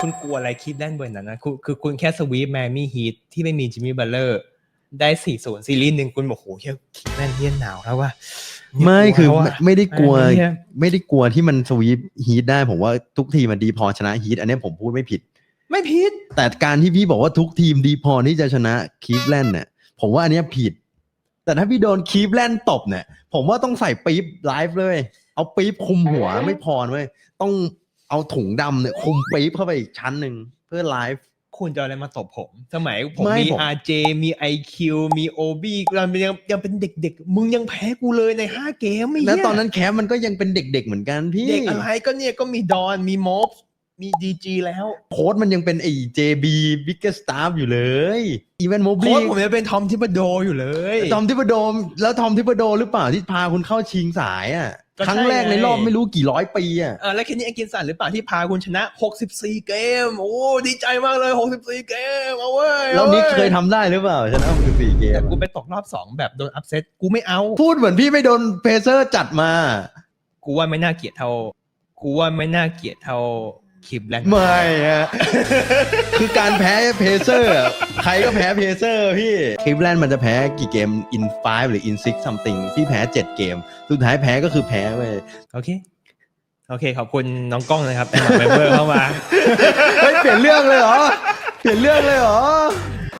คุณกลัวอะไรคลิปแดนเบอร์นั้นนะคือคือคุณแค่สวีปแมมี่ฮีทที่ไม่มีจิมมี่บัลเลอร์ได้สี่ศูนย์ซีรีส์หนึ่งคุณบอกโหแค่คลิปแดนเฮียนหนาวแล้วว่าไม่คือว่าไม่ไม่ได้กลัวไม่ได้ไม่ได้กลัวที่มันสวีปฮีทได้ผมว่าทุกทีมมันดีพอชนะฮีทอันนี้ผมพูดไม่ผิด ไม่ผิด แต่การที่พี่บอกว่าทุกทีมดีพอที่จะชนะคีฟแลนด์เนี่ยผมว่าอันเนี้ยผิด แต่ถ้าพี่โดนคีฟแลนด์ตบเนี่ย ผมว่าต้องใส่ปี๊บไลฟ์เลย เอาปี๊บคุมหัวไม่พอเว้ยต้อง เอาถุงดำเนี่ยคุมปี๊บเข้าไปอีกชั้นหนึ่งเพื่อไลฟ์ คุณจะเอาอะไรมาตบผม สมัยผมไม่มี ผม RJ มี IQ มี OB เรายังยังเป็นเด็กๆ มึงยังแพ้กูเลยใน 5 เกมไม่แล้วตอนนั้นแคมมันก็ยังเป็นเด็ก ๆ เหมือนกันพี่เด็กอะไรก็เนี่ยก็มีดอนมีมอฟมี DG แล้วโค้ดมันยังเป็นไอ้ JB Biggest Star อยู่เลยอีเวนต์โมบโค้ลีชผมยังเป็นทอมทิปโดอยู่เลย ทอมทิปโดมแล้วทอมทิปโดหรือเปล่าที่พาคุณเข้าชิงสายอะ ก็ใช่ครั้งแรกในไงรอบไม่รู้กี่ร้อยปีอะ เออแล้วแค่นี้เองกินสันหรือเปล่าที่พาคุณชนะ 64 เกม โอ้ดีใจมากเลย 64 เกมเอาเว้ยแล้วอาว้นิกเคยทำได้หรือเปล่าชนะคือสี่เกแต่มกูไปตกรอบ 2 แบบโดนอัพเซตกูไม่เอา พูดเหมือนพี่ไม่โดนเพเซอร์จัดมา กูว่าไม่น่าเกลียดเท่า กูว่าไม่น่าเกลียดเท่า คลิปแรกไม่ฮะ คือการแพ้เพเซอร์ใครก็แพ้เพเซอร์พี่คลิปแลนด์มันจะแพ้กี่เกม in 5หรือ in 6 something พี่แพ้7เกม สุดท้ายแพ้ก็คือแพ้เว้ยโอเค โอเค ขอบคุณน้องกล้องนะครับสมัครเมมเบอร์เข้ามา เฮ้ยเปลี่ยนเรื่องเลยเหรอ เปลี่ยนเรื่องเลยเหรอ